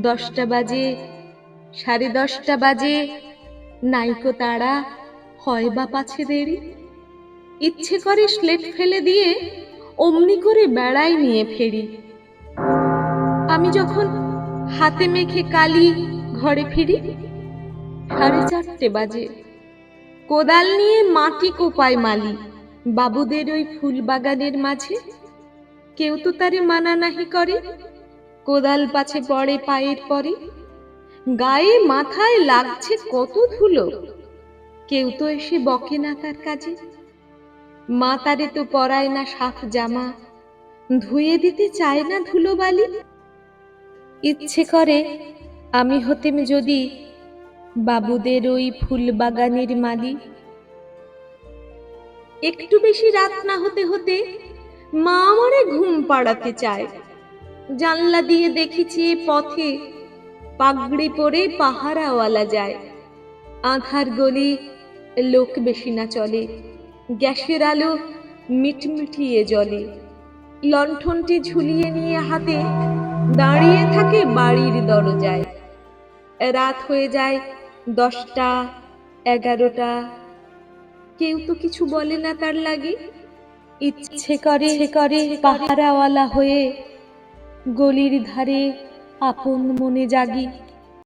দশটা বাজে, সাড়ে দশটা বাজে, নাইকো তারা, হয় বা পাছে দেরি? ইচ্ছে করে স্লেট ফেলে দিয়ে অমনি করে বেড়াই নিয়ে ফেরি। আমি যখন হাতে মেখে কালি ঘরে ফিরি, সাড়ে চারটে বাজে। কোদাল নিয়ে মাটি কোপায় মালি, বাবুদের ওই ফুল বাগানের মাঝে। কেউ তো তারে মানা নাহি করে। কোদাল পাছে পড়ে পায়ের পরে। গায়ে মাথায় লাগছে কত ধুলো। কেউ তো এসে বকে না তার কাজে। মা তারে তো পরায় না সাফ জামা। ধুয়ে দিতে চায় না ধুলোবালি ইচ্ছে করে আমি হতেম যদি বাবুদের ওই ফুল বাগানের মালি। একটু বেশি রাত না হতে হতে মা আমারে ঘুম পাড়াতে চায়। জানলা দিয়ে দেখেছি পথে পাগড়ি পরে পাহারাওয়ালা যায়। আধার গলি লোক বেশি না চলে গ্যাসের আলো মিটমিটিয়ে জলে লণ্ঠনটি ঝুলিয়ে নিয়ে হাতে দাঁড়িয়ে থাকে বাড়ির দরজায়। রাত হয়ে যায় দশটা এগারোটা। কেউ তো কিছু বলে না তার লাগে। ইচ্ছে করে করে পাহারাওয়ালা হয়ে গলির ধারে আপন মনে জাগি।